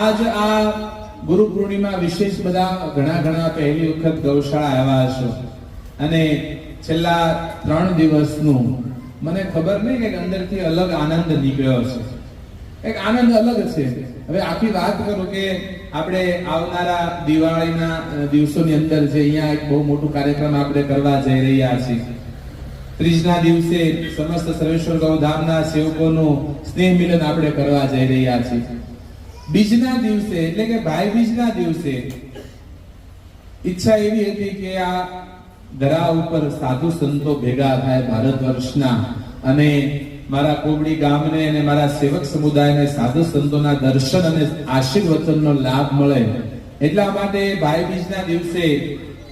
આજ આ ગુરુ પૂર્ણિમા વિશેષ બધા ઘણા ઘણા પહેલી વખત ગૌશાળા આવ્યા છો અને છેલ્લા ત્રણ દિવસનું મને ખબર નહીં કે અંદરથી અલગ આનંદ નીકળ્યો છે એક આનંદ અલગ છે. હવે આખી વાત કરું કે આપણે આવનારા દિવાળીના દિવસોની અંદર જે અહીંયા એક બહુ મોટું કાર્યક્રમ આપણે કરવા જઈ રહ્યા છીએ. ત્રીજના દિવસે સમસ્ત સર્વેશ્વર ગૌધામના સેવકોનું સ્નેહ મિલન આપણે કરવા જઈ રહ્યા છીએ. બીજના દિવસે, એટલે કે ભાઈ બીજના દિવસે, ઈચ્છા એવી હતી કે આ ધરા ઉપર સાધુ સંતો ભેગા થાય ભારત વર્ષના અને મારા કોબડી ગામને અને મારા સેવક સમુદાયને સાધુ સંતોના દર્શન અને આશીર્વચનનો લાભ મળે. એટલા માટે ભાઈ બીજના દિવસે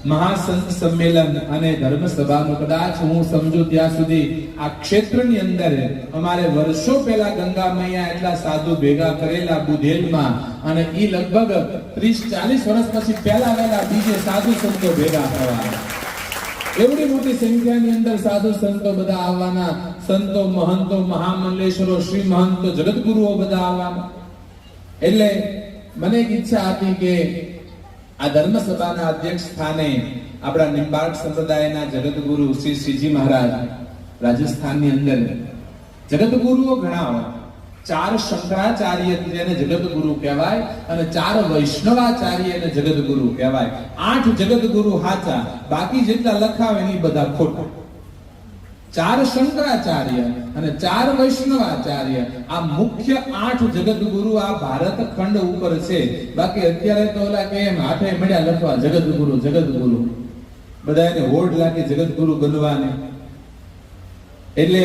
મહાસંત સંમેલન અને ધર્મ સભાનું કદાચ હું સમજુ ત્યાં સુધી આ ક્ષેત્રની અંદર અમારે વર્ષો પહેલા ગંગા મૈયા એટલા સાધુ ભેગા કરેલા બુધેલમાં અને એ લગભગ 30 40 વર્ષ પછી પહેલા વહેલા બીજે સાધુ સંતો ભેગા થવા એવડી મોટી સંખ્યાની અંદર સાધુ સંતો બધા આવવાના. સંતો મહંતો, મહામંડલેશ્વરો, શ્રી મહંતો જગતગુરુઓ બધા આવવાના. એટલે મને ઈચ્છા હતી કે આ ધર્મ સભાના અધ્યક્ષ સ્થાને આપણા નિંબાર્ક સંપ્રદાયના જગતગુરુ શ્રી શ્રીજી મહારાજ રાજસ્થાનની અંદર જગતગુરુઓ ઘણા હોય. ચાર શંકરાચાર્ય જેને જગતગુરુ કહેવાય અને ચાર વૈષ્ણવાચાર્ય એને જગતગુરુ કહેવાય. આઠ જગતગુરુ હાચા, બાકી જેટલા લખાવે એની બધા ખોટા. ચાર શંકરાચાર્ય અને ચાર વૈષ્ણવાચાર્ય. આ મુખ્ય આઠ જગતગુરુ આ ભારત ખંડ ઉપર છે. બાકી અત્યારે તો ઓલા કે એમ હાથે મળ્યા લખવા જગતગુરુ જગતગુરુ બધા એને હોડ લાગે જગતગુરુ બનવાને એટલે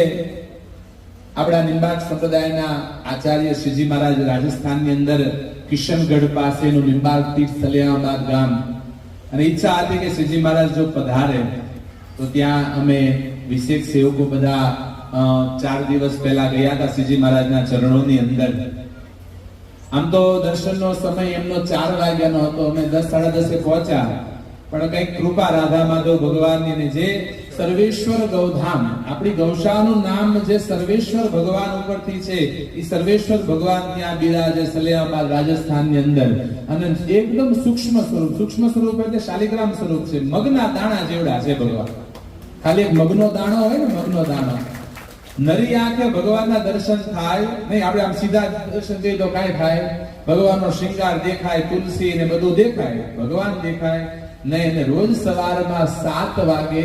આપણા નિંબાક સંપ્રદાયના આચાર્ય શ્રીજી મહારાજ રાજસ્થાનની અંદર કિશનગઢ પાસેનું નિંબાક તીર્થ સલિયાબાદ ગામ. અને ઈચ્છા હતી કે શ્રીજી મહારાજ જો પધારે, તો ત્યાં અમે વિશેષ સેવકો બધા ચાર દિવસ પહેલા ગયા હતા શ્રીજી મહારાજના ચરણોની અંદર. આમ તો દર્શનનો સમય એમનો ચાર વાગ્યાનો હતો. અમે દસ, સાડા દસે પહોંચ્યા. પણ કંઈક કૃપા રાધા માધવ ભગવાનની ને જે સર્વેશ્વર ગૌધામ, આપણી ગૌશાળાનું નામ જે સર્વેશ્વર ભગવાન ઉપરથી છે, એ સર્વેશ્વર ભગવાન ત્યાં બિરાજે સલિયાબાદ રાજસ્થાનની અંદર. અને એકદમ સૂક્ષ્મ સ્વરૂપ સૂક્ષ્મ સ્વરૂપ એટલે શાલિગ્રામ સ્વરૂપ છે. મગના દાણા જેવડા છે ભગવાન. ખાલી એક મગનો દાણો હોય ને મગનો દાણો. નરી આંખે ભગવાનના દર્શન થાય, નહીં, આપણે આમ સીધા દર્શન જોઈએ તો કાંઈ થાય? ભગવાનનો શૃંગાર દેખાય, તુલસી ને બધું દેખાય. ભગવાન દેખાય. નહીં રોજ સવારમાં સાત વાગે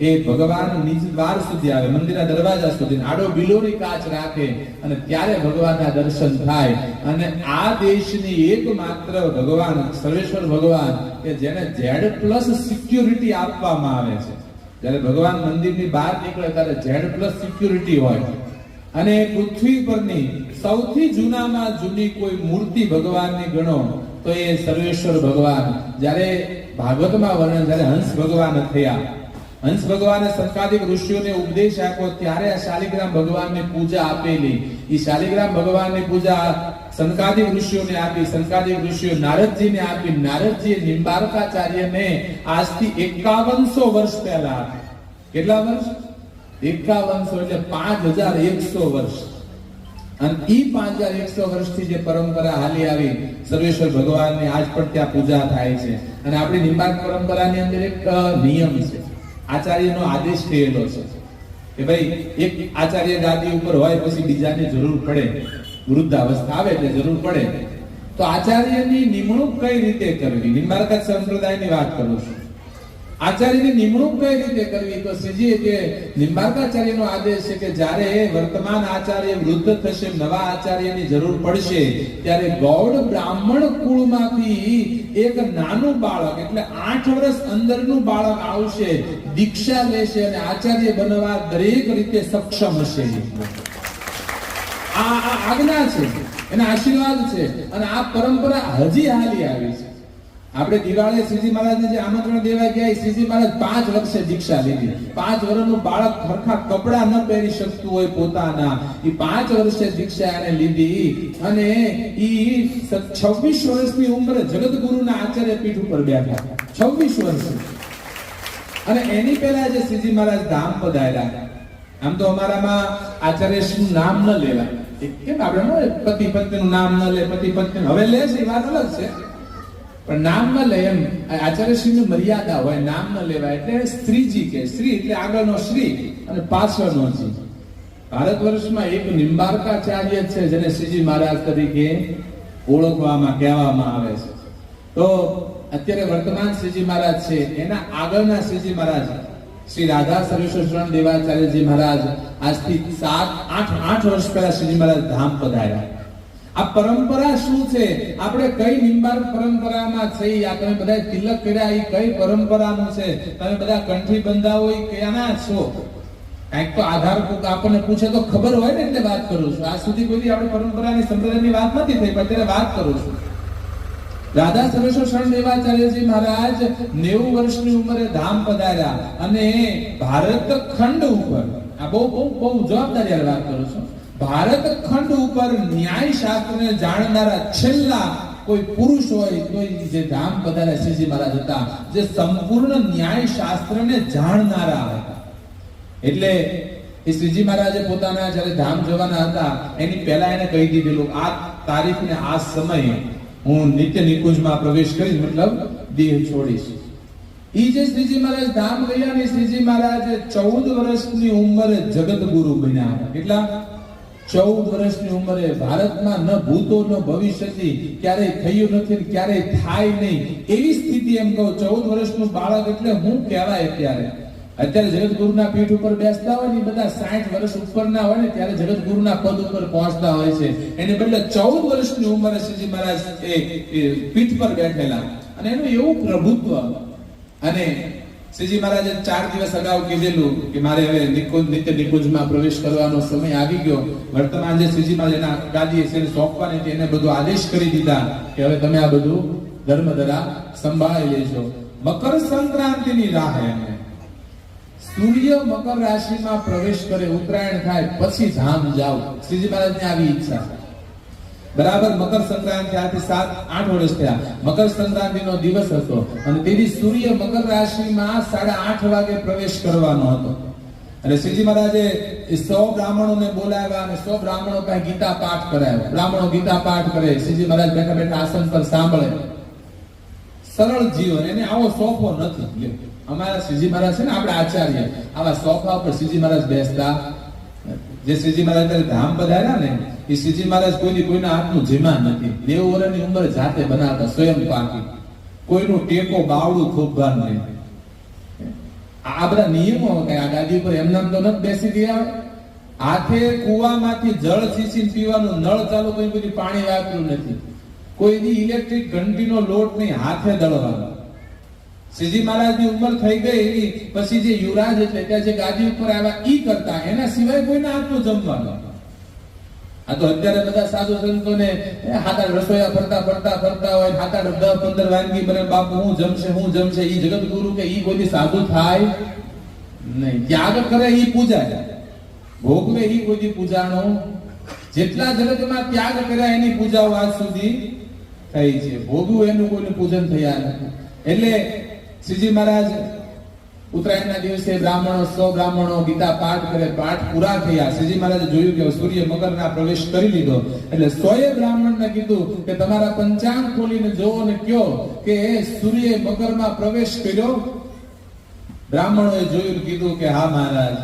એ ભગવાન નિજ દ્વાર સુધી આવે, મંદિરના દરવાજા સુધી. આડો બિલોરી કાચ રાખે અને ત્યારે ભગવાનના દર્શન થાય. અને આ દેશની એકમાત્ર ભગવાન, સર્વેશ્વર ભગવાન, કે જેને ઝેડ પ્લસ સિક્યુરિટી આપવામાં આવે છે. જ્યારે ભગવાન મંદિરની બહાર નીકળે ત્યારે ઝેડ પ્લસ સિક્યુરિટી હોય. અને પૃથ્વી પરની સૌથી જૂનામાં જૂની કોઈ મૂર્તિ ભગવાનની ગણો, તો એ સર્વેશ્વર ભગવાન. જ્યારે ભાગવતમાં વર્ણન જ્યારે હંસ ભગવાન થયા. હંસ ભગવાને સંકાદિક ઋષિઓને ઉપદેશ આપ્યો, ત્યારે આ શાલિગ્રામ ભગવાનની પૂજા આપેલી. એ શાલિગ્રામ ભગવાનની પૂજા સંકાદિક ઋષિઓને આપી સંકાદિક ઋષિઓ નારદજીને આપી, નારદજીએ નિંબારકાચાર્યને આજથી એકાવનસો વર્ષ પહેલા. કેટલા વર્ષ? એકાવનસો એટલે પાંચ હજાર એકસો વર્ષ. અને ઈ પાંચ હજાર એકસો વર્ષથી જે પરંપરા હાલી આવી, સર્વેશ્વર ભગવાનની, આજ પણ ત્યાં પૂજા થાય છે. અને આપણી નિંબાર્ક પરંપરાની અંદર એક નિયમ છે. આચાર્યનો આદેશ થયેલો છે કે ભાઈ, એક આચાર્ય ગાદી ઉપર હોય પછી બીજાને જરૂર પડે. વૃદ્ધાવસ્થા આવે એટલે જરૂર પડે. તો આચાર્યની નિમણૂક કઈ રીતે કરવી? નિંબાર્ક સંપ્રદાયની વાત કરું છું. આચાર્યની નિમણૂક કઈ રીતે કરવી? તો શ્રીજી કે નિંબાર્કાચાર્યનો આદેશ છે કે જ્યારે વર્તમાન આચાર્ય વૃદ્ધ થશે, નવા આચાર્યની જરૂર પડશે, ત્યારે ગૌડ બ્રાહ્મણ કુળમાંથી એક નાનું બાળક, એટલે આઠ વર્ષ અંદરનું બાળક આવશે, દીક્ષા લેશે અને આચાર્ય બનવા દરેક રીતે સક્ષમ હશે. આ આ આજ્ઞા છે, એના આશીર્વાદ છે, અને આ પરંપરા હજી હાલી આવી છે. આપણે દિવાળીએ શ્રીજી મહારાજને જે આમંત્રણ દેવા ગયા શ્રીજી મહારાજ પાંચ વર્ષે દીક્ષા લીધી. પાંચ વર્ષનું બાળક ખરખા કપડા ન પહેરી શકતું હોય પોતાના. એ પાંચ વર્ષે દીક્ષા એને લીધી. અને એ છવ્વીસ વર્ષની ઉંમરે જગતગુરુના આચાર્ય પીઠ ઉપર બેઠા. છવ્વીસ વર્ષ. અને એની પહેલા જે શ્રીજી મહારાજ ધામ પધાર્યા આમ તો અમારામાં આચાર્ય શું નામ ન લેવાય. કેમ આપણે ન? પતિ પત્નીનું નામ ન લે પતિ પત્ની હવે લે છે, એ વાત અલગ છે. પણ નામ ન લે એમ આચાર્યશ્રીની મર્યાદા હોય, નામ ન લેવાય એટલે સ્ત્રીજી કે, સ્ત્રી એટલે આગળનો શ્રી અને પાછળનો જી. ભારત વર્ષમાં એક નિંબારકાચાર્ય છે, જેને શ્રીજી મહારાજ તરીકે ઓળખવામાં, કહેવામાં આવે છે. તો અત્યારે વર્તમાન શ્રીજી મહારાજ છે, એના આગળના શ્રીજી મહારાજ શ્રી રાધા સર્વેશ્વર દેવાચાર્યજી મહારાજ આજથી સાત, આઠ આઠ વર્ષ પહેલા શ્રીજી મહારાજ ધામ પધાર્યા. આ પરંપરા શું છે? આપણે કઈ નિંબાર પરંપરામાં છે તમે બધા તિલક કર્યા એ કઈ પરંપરાનું છે? તમે બધા કંઠી બંધાવો એ કયાના છો? કાંઈક તો આધાર આપણને પૂછે તો ખબર હોય ને એટલે વાત કરું છું. આજ સુધી કોઈ આપણે પરંપરાની સંપ્રદાયની વાત નથી થઈ, પણ અત્યારે વાત કરું છું. રાધા સર્વેશ્વર શરણ દેવાચાર્યજી મહારાજ નેવું વર્ષની ઉંમરે ધામ પધાર્યા અને ભારત ખંડ ઉપર, આ બહુ બહુ બહુ જવાબદારી વાત કરું છું. ભારત ખંડ ઉપર ન્યાય શાસ્ત્રને જાણનારા છેલ્લા કોઈ પુરુષ હોય કોઈ જે ધામ પધાર્યા શ્રીજી મહારાજ હતા, જે સંપૂર્ણ ન્યાય શાસ્ત્રને જાણનારા હતા. એટલે એ શ્રીજી મહારાજે પોતાના જ્યારે ધામ જવાના હતા, એની પહેલા એને કહી દીધેલું, આ તારીખ ને આ સમયે હું નિત્ય નિકુંજમાં પ્રવેશ કરીશ મતલબ દેહ છોડીશ. ઈ જે શ્રીજી મહારાજ ધામ ગયા ને શ્રીજી મહારાજ ચૌદ વર્ષની ઉંમરે જગત ગુરુ બન્યા હતા. કેટલા? ચૌદ વર્ષની ઉંમરે ભારતમાં ન ભૂતો, ન ભવિષ્યથી ક્યારેય થયું નથી ક્યારેય થાય નહીં. એવી સ્થિતિ એમ કહું, ચૌદ વર્ષનું બાળક એટલે હું કહેવાય ત્યારે અત્યારે જગતગુરુના પીઠ ઉપર બેસતા હોય ને બધા સાઠ વર્ષ ઉપરના હોય ને, ત્યારે જગતગુરુના પદ ઉપર પહોંચતા હોય છે. એને બદલે ચૌદ વર્ષની ઉંમરે શ્રીજી મહારાજ એ પીઠ પર બેઠેલા. અને એનું એવું પ્રભુત્વ અને શ્રીજી મહારાજે ચાર દિવસ અગાઉ કીધેલું કે મારે હવે નિકુંજ, નિત્ય નિકુંજમાં પ્રવેશ કરવાનો સમય આવી ગયો. વર્તમાન જે શ્રીજી મહારાજ એના ગાદીએ છે, એને સોંપવાની હતી, એને બધું આદેશ કરી દીધા કે હવે તમે આ બધું ધર્મધરા સંભાળી લેજો. મકર સંક્રાંતિની રાહ એમને સૂર્ય મકર રાશિમાં પ્રવેશ કરે, ઉત્તરાયણ થાય, પછી ધામ જાવ શ્રીજી મહારાજની આવી ઈચ્છા. બરાબર, મકર સંક્રાંતિ આથી સાત, આઠ વર્ષ થયા. મકર સંક્રાંતિનો દિવસ હતો અને તેથી સૂર્ય મકર રાશિમાં સાડા આઠ વાગે પ્રવેશ કરવાનો હતો. અને શ્રીજી મહારાજે સો બ્રાહ્મણોને બોલાવ્યા અને સો બ્રાહ્મણો પાસે ગીતા પાઠ કરાયો. બ્રાહ્મણો ગીતા પાઠ કરે. શ્રીજી મહારાજ બેઠા બેઠા આસન પર સાંભળે. સરળ જીવન, એને આવો સોફો નથી. અમારા શ્રીજી મહારાજ છે ને, આપણે આચાર્ય. આવા સોફા પર શ્રીજી મહારાજ બેસતા. જે શ્રીજી મહારાજ ધામ પધાર્યા ને, એ શ્રીજી મહારાજ કોઈની કોઈના હાથનું જીમાન નથી. નેવું વર્ષની ઉંમર જાતે બનાવતા સ્વયં પાકી. કોઈનું ટેકો બાવડું ખોબભાર નહીં આ બધા નિયમો કઈ આ ગાદી ઉપર એમનામ તો નથી બેસી ગયા? હાથે કુવામાંથી જળ છીંચીને પીવાનું નળ ચાલુ કોઈ બધી પાણી વાપર્યું નથી. કોઈની ઇલેક્ટ્રિક ઘંટીનો લોટ નહીં, હાથે દળવાનો. શ્રીજી મહારાજની ઉંમર થઈ ગઈ એની, પછી જે યુવરાજ એટલે ત્યાં જે ગાદી ઉપર આવ્યા ઈ કરતા, એના સિવાય કોઈના હાથનું જમવાનું. આ તો અત્યારે બધા સાધુ સંતોને હાથ રસોયા ફરતા ફરતા ફરતા હોય હાથા દસ પંદર વાનગી બને, બાપુ હું જમશે હું જમશે, ઈ જગત ગુરુ કે ઈ કોઈ સાધુ થાય? નહીં, ત્યાગ કરે ઈ પૂજા ભોગવે ઈ કોઈ પૂજાનો. જેટલા જગતમાં ત્યાગ કર્યા એની પૂજાઓ આજ સુધી થઈ છે. ભોગવું એનું કોઈનું પૂજન થયા નથી. એટલે શ્રીજી મહારાજ ઉત્તરાયણના દિવસે બ્રાહ્મણો સો બ્રાહ્મણો ગીતા પાઠ કરે, પાઠ પૂરા થયા. શ્રીજી મહારાજે જોયું કે સૂર્ય મકરના પ્રવેશ કરી લીધો. એટલે સોએ બ્રાહ્મણને કીધું કે તમારા પંચાંગ ખોલીને જોવો ને કયો કે એ સૂર્ય મકરમાં પ્રવેશ કર્યો. બ્રાહ્મણોએ જોયું કીધું કે હા મહારાજ,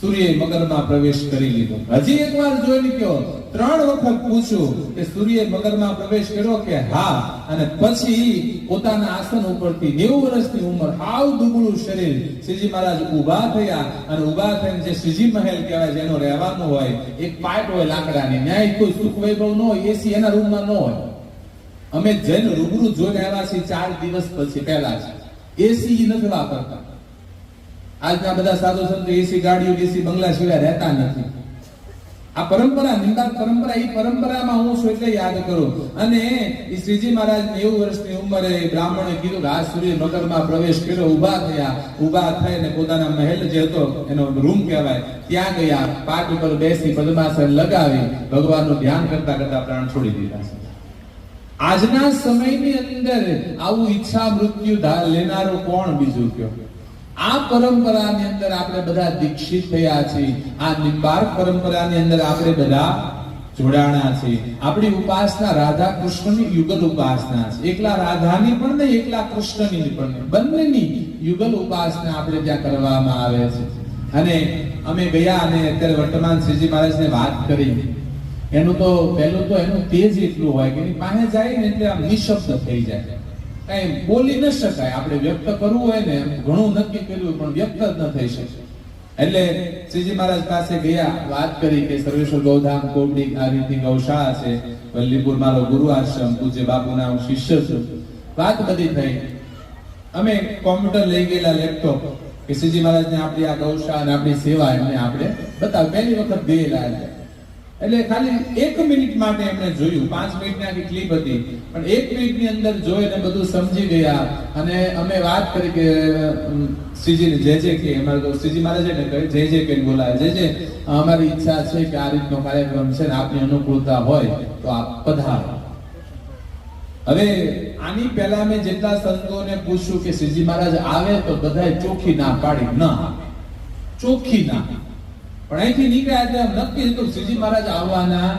સૂર્ય મગરમાં પ્રવેશ કરી લીધો. હજી એકવાર જોઈને કયો ત્રણ વખત પૂછ્યું કે સૂર્ય મગરમાં પ્રવેશ કર્યો કે હા? અને પછી પોતાના આસન ઉપરથી નેવું વર્ષની ઉંમર હાવ દુબળું શરીર શ્રીજી મહારાજ ઊભા થયા અને ઊભા થઈને જે શ્રીજી મહેલ કહેવાય જેનો રહેવાનું હોય, એક પાટ હોય લાકડાની, ન્યાય કોઈ સુખ વૈભવ ન હોય, એસી એના રૂમમાં ન હોય. અમે જૈન રૂબરૂ જોઈને આવ્યા છીએ ચાર દિવસ પછી પહેલા છે એસી નથી વાપરતા. આજના બધા સાધુ સંતો એસી ગાડીઓ એસી બંગલા સિવાય રહેતા નથી. આ પરંપરા નિંદા પરંપરા એ પરંપરામાં હું છું એટલે યાદ કરું. અને એ શ્રીજી મહારાજ નેવું વર્ષની ઉંમરે બ્રાહ્મણે કીધું કે આ સૂર્ય મકરમાં પ્રવેશ કર્યો, ઊભા થયા. ઊભા થઈને પોતાના મહેલ જે હતો, એનો રૂમ કહેવાય, ત્યાં ગયા. પાટ ઉપર બેસી પદ્માસન લગાવી, ભગવાનનું ધ્યાન કરતા કરતા પ્રાણ છોડી દીધા આજના સમયની અંદર આવું ઈચ્છા મૃત્યુ લેનારું કોણ બીજું કયો? આ પરંપરાની અંદર આપણે બધા દીક્ષિત થયા છીએ આ નિંબાર્ક પરંપરાની અંદર આપણે બધા જોડાણા છે. આપણી ઉપાસના રાધા કૃષ્ણની યુગલ ઉપાસના છે. એકલા રાધાની પણ નહીં, એકલા કૃષ્ણની પણ નહીં બંનેની યુગલ ઉપાસના આપણે ત્યાં કરવામાં આવે છે. અને અમે ગયા અને અત્યારે વર્તમાન શ્રીજી મહારાજને વાત કરી. એનું તો, પહેલું તો એનું તેજ એટલું હોય કે પાસે જાય ને એટલે આમ નિશબ્દ થઈ જાય. કઈ બોલી ન શકાય. આપણે વ્યક્ત કરવું હોય ને ઘણું નક્કી કર્યું પણ વ્યક્ત ન થઈ શકે. એટલે શ્રીજી મહારાજ પાસે ગયા, વાત કરી કે સર્વેશ્વર ગૌધામ કોબડી આ રીતની ગૌશાળા છે વલ્લીપુર મારો ગુરુ આશ્રમ, પૂજ્ય બાપુના હું શિષ્ય છું. વાત બધી થઈ. અમે કોમ્પ્યુટર લઈ ગયેલા લેપટોપ કે શ્રીજી મહારાજને આપણી આ ગૌશાળા અને આપણી સેવા એમને આપણે બતાવ. પહેલી વખત ગયેલા એટલે. એટલે ખાલી એક મિનિટ માટે એમણે જોયું. પાંચ મિનિટની આખી ક્લિપ હતી. પણ એક મિનિટની અંદર જોઈને બધું સમજી ગયા. અને અમે વાત કરી કે શ્રીજીને જે જે કે, અમારે તો શ્રીજી મહારાજે ને કહે, જે જે કે બોલાય જે જે, અમારી ઈચ્છા છે કે આ રીતનો કાર્યક્રમ છે ને આપની અનુકૂળતા હોય તો આપ પધારો. હવે આની પહેલા મેં જેટલા સંતોને પૂછ્યું કે શ્રીજી મહારાજ આવે તો બધાએ ચોખ્ખી ના પાડી, ના ચોખ્ખી ના. પણ અહીંથી નીકળ્યા એટલે નક્કી હતું શ્રીજી મહારાજ આવવાના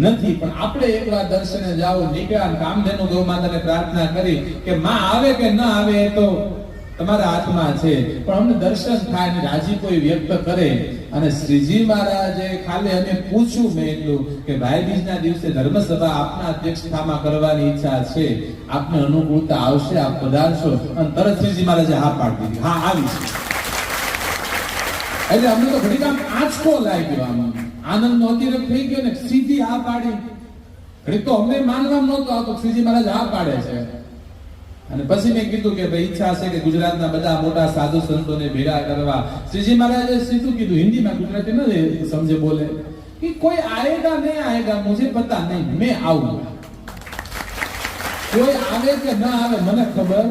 નથી. પણ આપણે એકવાર દર્શને જાઓ, નીકળ્યા કામધેનુ ગૌ માતાને પ્રાર્થના કરી કે માં આવે કે ન આવે તો તમારા હાથમાં છે. પણ અમને દર્શન થાય અને રાજી કોઈ વ્યક્ત કરે. અને શ્રીજી મહારાજે ખાલી અમે પૂછ્યું મેં એટલું કે ભાઈ બીજના દિવસે ધર્મસભા આપના અધ્યક્ષતામાં કરવાની ઈચ્છા છે. આપને અનુકૂળતા આવશે, આપ પધારશો અને તરત શ્રીજી મહારાજે હા પાડી દીધી. હા, આવી. એટલે અમને તો ઘડી આમ આંચકો લાગ્યો આમાં આનંદ નો અતિરેક થઈ ગયો ને સીધી આ પાડી. ઘડી તો અમને માનવા નહોતો આવતો શ્રીજી મહારાજ આ પાડે છે. અને પછી મેં કીધું કે ભાઈ ઈચ્છા છે કે ગુજરાતના બધા મોટા સાધુ સંતોને ભેગા કરવા. શ્રીજી મહારાજે સીધું કીધું, હિન્દીમાં ગુજરાતી ન સમજે બોલે. કે કોઈ આવેગા નહીં આવેગા મુજે પતા નહીં, મેં આવું. કોઈ આવે કે ના આવે મને ખબર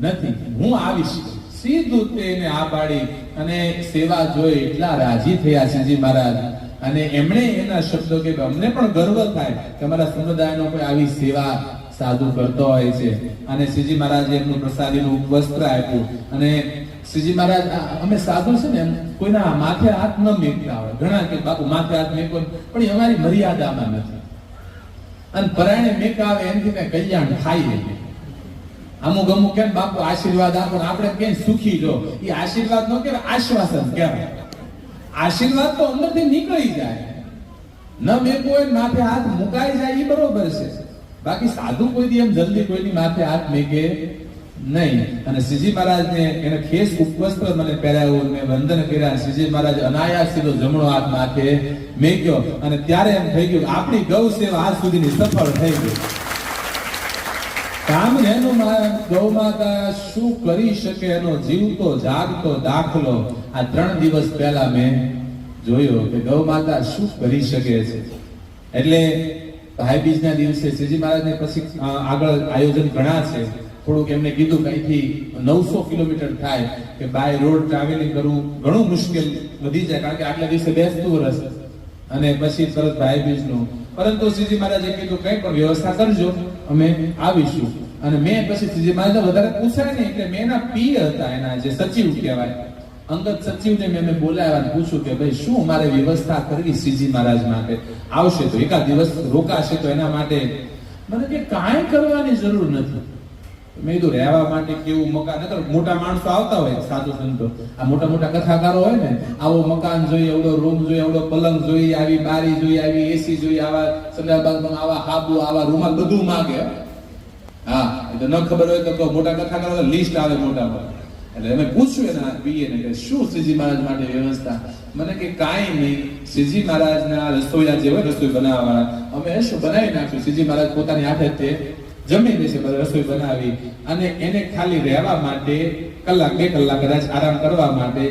નથી. હું આવીશ. સીધું તેને આ પાડી અને સેવા જોઈ એટલા રાજી થયા શ્રીજી મહારાજ. અને એમણે એના શબ્દો કે અમને પણ ગર્વ થાય કે અમારા સમુદાયનો કોઈ આવી સેવા સાધુ કરતો હોય છે. અને શ્રીજી મહારાજે એમનું પ્રસાદીનું વસ્ત્ર આપ્યું. અને શ્રીજી મહારાજ અમે સાધુ છે ને કોઈના માથે હાથ ન મેકતા હોય. ઘણા કે બાપુ, માથે હાથ મેકો પણ અમારી મર્યાદામાં નથી. અને પરાયણે મેકાવે એમથી કલ્યાણ થાય નહીં. અમુક અમુક કેમ બાપુ આશીર્વાદ આપો આપણે કેમ સુખી જો એ આશીર્વાદ નો કે આશ્વાસન કહેવાય આશીર્વાદ તો અંદરથી નીકળી જાય. ન મેકવો કોઈ માથે હાથ મુકાઈ જાય એ બરોબર છે. બાકી સાધુ કોઈ દી એમ જલ્દી કોઈની માથે હાથ મેકે નહીં. અને શ્રીજી મહારાજને એને ખેસ ઉપવસ્ત્ર મને પહેરાવ્યું મેં વંદન કર્યા. શ્રીજી મહારાજ અનાયાસ સીધો જમણો હાથ માથે મેક્યો. અને ત્યારે એમ થઈ ગયું આપણી ગૌ સેવા આજ સુધીની સફળ થઈ ગઈ. કામધેનુ ગૌ માતા શું કરી શકે એનો જીવતો, જાગતો, દાખલો આ ત્રણ દિવસ પહેલા મેં જોયો કે ગૌ માતા શું કરી શકે છે. એટલે ભાઈ બીજના દિવસે શ્રીજી મહારાજને પછી આગળ આયોજન ઘણા છે. થોડુંક એમને કીધું કે અહીંથી નવસો કિલોમીટર થાય કે બાય રોડ ટ્રાવેલિંગ કરવું ઘણું મુશ્કેલ વધી જાય, કારણ કે આટલા દિવસે બેસતું વર્ષ અને પછી તરત ભાઈ બીજનું. પરંતુ શ્રીજી મહારાજે કીધું, કંઈ પણ વ્યવસ્થા કરજો. અમે આવીશું. અને મેં પછી શ્રીજી મહારાજ વધારે પૂછાય નહીં, એટલે મેં એના પી હતા એના જે સચિવ કહેવાય. અંગત સચિવને મેં મેં બોલાવ્યા પૂછ્યું કે ભાઈ, શું મારે વ્યવસ્થા કરવી શ્રીજી મહારાજ માટે? આવશે તો એકાદ દિવસ રોકાશે તો એના માટે. મને કે કાંઈ કરવાની જરૂર નથી. મેં કીધું, રહેવા માટે કેવું મકાન? નકર મોટા માણસો આવતા હોય, સાધુ સંતો. આ મોટા મોટા કથાકારો હોય ને, આવો મકાન જોઈએ એવડો રૂમ જોઈએ એવડો પલંગ જોઈએ, આવી બારી જોઈએ, આવી એસી જોઈએ, આવા સંડાસ આવા હાબુ, આવા રૂમાલ બધું માગે. હા એ તો ન ખબર હોય તો કહો, મોટા કથાકારો લિસ્ટ આવે મોટા મોટા એટલે અમે પૂછ્યું એના પીએ ને કે, શું શ્રીજી મહારાજ માટે વ્યવસ્થા? મને કે, કાંઈ નહીં. શ્રીજી મહારાજના રસોઈયા જે હોય રસોઈ બનાવવાના. અમે શું બનાવી નાખ્યું? શ્રીજી મહારાજ પોતાની હાથે તે જમી છે રસોઈ બનાવી અને એને ખાલી રહેવા માટે કલાક, બે કલાક કદાચ આરામ કરવા માટે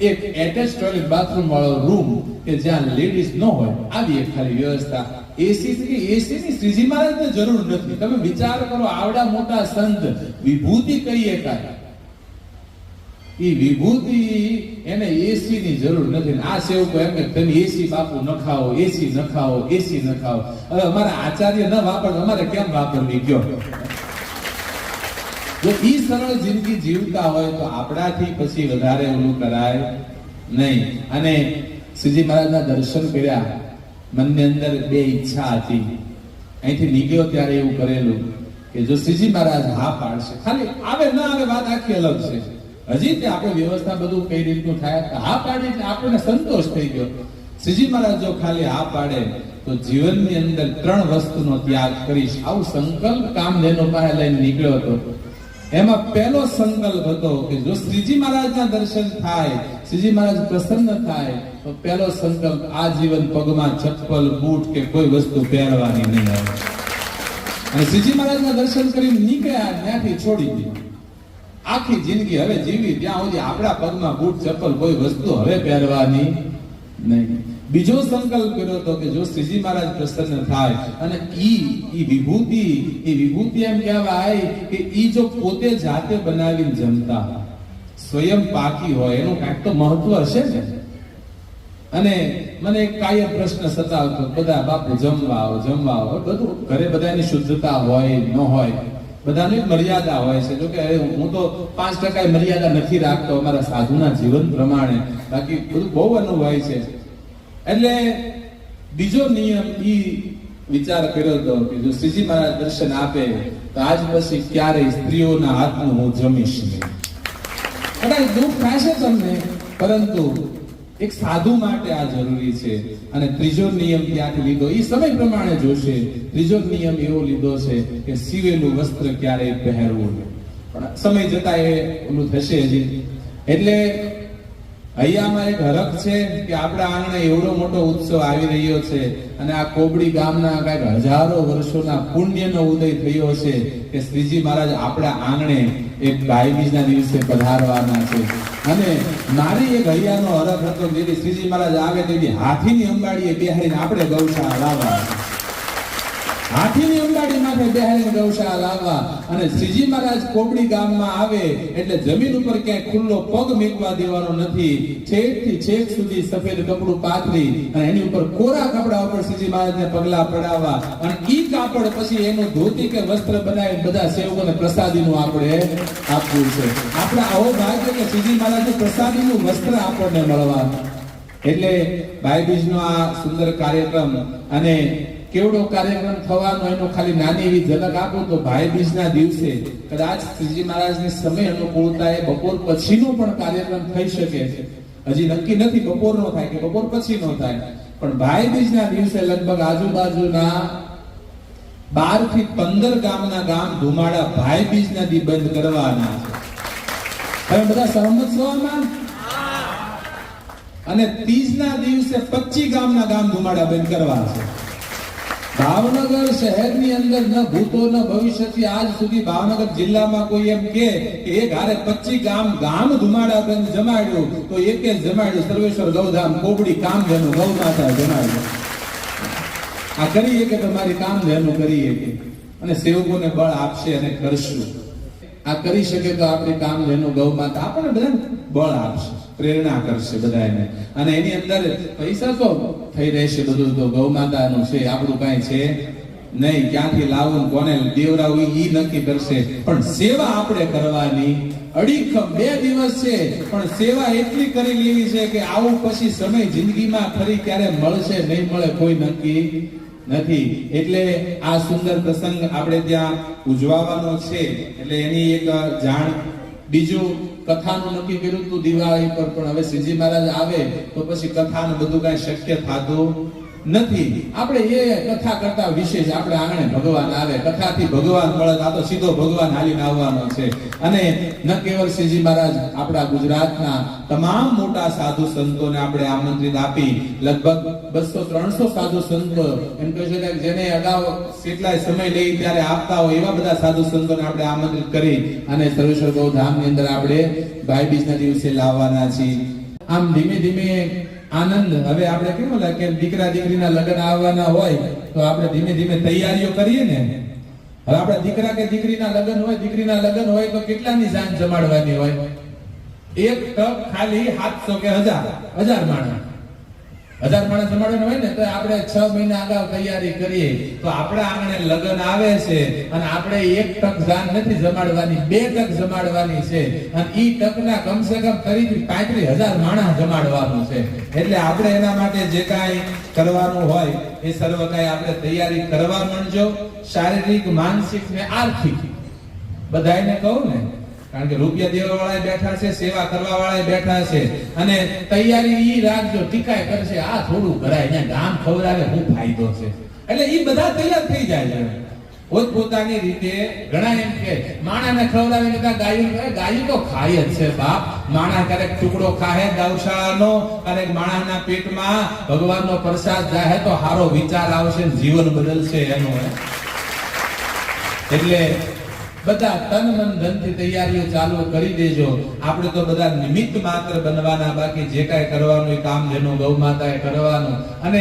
એક એટેચ ટોયલેટ બાથરૂમ વાળો રૂમ કે જ્યાં લેડીઝ ન હોય, આવી એક ખાલી વ્યવસ્થા. એસી કે એસી ની શ્રીજી મહારાજને જરૂર નથી. તમે વિચાર કરો, આવડા મોટા સંત વિભૂતિ કહીએ કાંઈ ઈ વિભૂતિ, એને એસી ની જરૂર નથી. આ સેવકો એમ કે તમે એસી બાપુ ન ખાઓ એસી ન ખાઓ એસી ન ખાઓ હવે અમારા આચાર્ય ન વાપર અમારે કેમ વાપરવી, કયો? જો એ સરળ જિંદગી જીવતા હોય તો આપણાથી પછી વધારે ઓલું કરાય નહીં. અને શ્રીજી મહારાજના દર્શન કર્યા. મનની અંદર બે ઈચ્છા હતી. અહીંથી નીકળ્યો ત્યારે એવું કરેલું કે જો શ્રીજી મહારાજ હા પાડશે. ખાલી આવે, ના આવે વાત આખી અલગ છે. હજી તે આપણે વ્યવસ્થા બધું કઈ રીતનું થાય? હા પાડી આપણને સંતોષ થઈ ગયો. શ્રીજી મહારાજ જો ખાલી હા પાડે, તો જીવનની અંદર ત્રણ વસ્તુનો ત્યાગ કરીશ. આવું સંકલ્પ કામ જેનો પાસે લઈને નીકળ્યો હતો. એમાં પહેલો સંકલ્પ હતો કે જો શ્રીજી મહારાજના દર્શન થાય, શ્રીજી મહારાજ પ્રસન્ન થાય, તો પહેલો સંકલ્પ આ જીવન પગમાં ચપ્પલ, બૂટ કે કોઈ વસ્તુ પહેરવાની નહીં આવે અને શ્રીજી મહારાજના દર્શન કરીને નીકળ્યા, ત્યાંથી છોડી દીધી. આખી જિંદગી હવે જીવી, ત્યાં સુધી આપણા પગમાં બૂટ, ચપ્પલ કોઈ વસ્તુ હવે પહેરવાની નહીં. બીજો સંકલ્પ કર્યો હતો કે જો શ્રીજી મહારાજ પ્રસન્ન થાય, અને ઈ ઈ વિભૂતિ ઈ વિભૂતિ એમ કહેવાય કે ઈ જો પોતે જાતે બનાવીને જમતા સ્વયં પાકી હોય, એનું કાંઈક તો મહત્વ હશે ને? અને મને એક કાયમ પ્રશ્ન સતાવતો, બધા બાપુ જમવા આવો જમવા આવો. બધું ઘરે બધાની શુદ્ધતા હોય, ન હોય બધાની મર્યાદા હોય છે. જો કે હું તો પાંચ ટકા મર્યાદા નથી રાખતો અમારા સાધુના જીવન પ્રમાણે. બાકી બધું બહુ અનુભવાય છે. એટલે બીજો નિયમ એ વિચાર કર્યો હતો કે જો શ્રીજી મહારાજ દર્શન આપે, તો આજ પછી ક્યારેય સ્ત્રીઓના હાથનું હું જમીશ નહીં. કદાચ દુઃખ થશે તમને, પરંતુ એક સાધુ માટે આ જરૂરી છે. અને ત્રીજો નિયમ ક્યાંથી લીધો? એ સમય પ્રમાણે જોશે. ત્રીજો નિયમ એવો લીધો છે કે સીવેલું વસ્ત્ર ક્યારેય પહેરવું પણ સમય જતા એ ઓલું થશે હજી એટલે અહીંયામાં એક હરખ છે કે આપણા આંગણે એવડો મોટો ઉત્સવ આવી રહ્યો છે અને આ કોબડી ગામના કંઈક હજારો વર્ષોના પુણ્યનો ઉદય થયો છે કે શ્રીજી મહારાજ આપણા આંગણે એક ગાય દિવસે પધારવાના છે. અને મારી એક હૈયાનો હરખ હતો જેથી શ્રીજી મહારાજ આવે તેવી હાથીની અંબાડીએ બિહારીને આપણે ગૌશાળા લાવવા હાથીની અંબાડી માથે બેહાડીને ગૌશાળા લાવવા અને શ્રીજી મહારાજ કોબડી ગામમાં આવે એટલે જમીન ઉપર ક્યાંય ખુલ્લો પગ મેકવા દેવાનો નથી. છેકથી છેક સુધી સફેદ કપડું પાથરી અને એની ઉપર કોરા કપડા ઉપર શ્રીજી મહારાજને પગલા પડાવવા. અને ઈ કાપડ પછી એનું ધોતી કે વસ્ત્ર બનાવી બધા સેવકોને પ્રસાદીનું આપણે આપવું છે. આપણે આવો ભાગ્ય કે શ્રીજી મહારાજનું પ્રસાદીનું વસ્ત્ર આપણને મળવાનું એટલે ભાઈ બીજનો આ સુંદર કાર્યક્રમ અને કેવડો કાર્યક્રમ થવાનો એનો ખાલી નાની એવી ઝલક આપો તો ભાઈ બીજના દિવસે કદાચ શ્રીજી મહારાજની સમય અનુકૂળતા એ બપોર પછીનો પણ કાર્યક્રમ થઈ શકે. છે હજી નક્કી નથી બપોરનો થાય કે બપોર પછીનો થાય. પણ ભાઈ બીજના દિવસે લગભગ આજુબાજુના બારથી પંદર ગામના ગામ ધુમાડા ભાઈ બીજના દી બંધ કરવાના છે. તમે બધા સહમત છો આમાં? અને ત્રીજના દિવસે પચી ગામના ગામ ધુમાડા બંધ કરવા છે. ભાવનગર શહેરની અંદર ન ભૂતો, ન ભવિષ્યથી આજ સુધી ભાવનગર જિલ્લામાં કોઈ એમ કે એ હારે પચી ગામ ગામ ધુમાડા બંધ જમાડ્યું, તો એક જ જમાડ્યું. સર્વેશ્વર ગૌધામ, કોબડી કામ જેનું ગૌ માતા જમાડ્યું. આ કરીએ કે તમારી કામ ધેનું કરીએ કે અને સેવકોને બળ આપશે અને કરશું. આ કરી શકે તો આપણી કામ જેનું ગૌ માતા આપણને બધાને બળ આપશે, પ્રેરણા કરશે બધાને અને એની અંદર પૈસા તો થઈ રહેશે બધું તો ગૌ માતાનું છે, આપણું કાંઈ છે નહીં. ક્યાંથી લાવવું કોને દેવરાવું ઈ નક્કી કરશે. પણ સેવા આપણે કરવાની. અડીખમ બે દિવસ છે, પણ સેવા એટલી કરી લેવી છે કે આવું પછી સમય જિંદગીમાં ફરી ક્યારે મળશે, નહીં મળે કોઈ નક્કી નથી. એટલે આ સુંદર પ્રસંગ આપણે ત્યાં ઉજવાવાનો છે. એટલે એની એક જાણ બીજું કથાનું નક્કી કર્યું હતું દિવાળી પર, પણ હવે શ્રીજી મહારાજ આવે તો પછી કથાનું બધું કઈ શક્ય થતું નથી. આપણે એ કથા કરતા વિશેષ આપણે આંગણે ભગવાન આવે. કથાથી ભગવાન મળે તો સીધો ભગવાન હાલીને આવવાનો છે. અને ન કેવલ શ્રીજી મહારાજ, આપણા ગુજરાતના તમામ મોટા સાધુ સંતોને આપણે આમંત્રિત આપી લગભગ બસો ત્રણસો સાધુ સંતો એમ કહે છે જેને અગાઉ કેટલાય સમય લઈ ત્યારે આપતા હોય એવા બધા સાધુ સંતોને આપણે આમંત્રિત કરી અને સર્વેશ્વર ગૌ ધામની અંદર આપણે ભાઈ બીજના દિવસે લાવવાના છીએ. આમ ધીમે ધીમે આનંદ. હવે આપણે કેવું કે દીકરા દીકરીના લગ્ન આવવાના હોય, તો આપણે ધીમે ધીમે તૈયારીઓ કરીએ ને. હવે આપણા દીકરા કે દીકરીના લગ્ન હોય, દીકરીના લગ્ન હોય તો કેટલાની જાન જમાડવાની હોય? એક ટક ખાલી સાતસો કે હજાર હજાર માણસ. હજાર માણસ જમાડવાનું હોય ને, તો આપણે છ મહિના અગાઉ તૈયારી કરીએ. તો આપણા આંગણે લગ્ન આવે છે અને આપણે એક તક જાન નથી જમાડવાની, બે તક જમાડવાની છે. અને ઈ તકના કમસે કમ ફરીથી પાંત્રીસ હજાર માણસ જમાડવાનું છે. એટલે આપણે એના માટે જે કાંઈ કરવાનું હોય, એ સર્વ કાંઈ આપણે તૈયારી કરવા માંડજો. શારીરિક, માનસિક ને આર્થિક. બધાને કહું ને કારણ કે રૂપિયા દેવા વાળા બેઠા છે, સેવા કરવા વાળા બેઠા છે. અને તૈયારી ઈ રાખજો, ટીકાય કરશે. આ થોડું કરાય અહીંયા ગામ ખવડાવે, હું ફાયદો છે. એટલે ઈ બધા તૈયાર થઈ જાય છે. પોતપોતાની રીતે ઘણા એમ કે માણાને ખવડાવી કરતા ગાયું કરે. ગાયું તો ખાય જ છે, બાપ. માણા ક્યારેક ટુકડો ખાહે ગૌશાળાનો અને માણાના પેટમાં ભગવાનનો પ્રસાદ જાહે તો સારો વિચાર આવશે જીવન બદલશે એનું એટલે બધા તન મન ધનથી તૈયારીઓ ચાલુ કરી દેજો. આપણે તો બધા નિમિત્ત માત્ર બનવાના, બાકી જે કાંઈ કરવાનું કામ જેનું ગૌ માતાએ કરવાનું. અને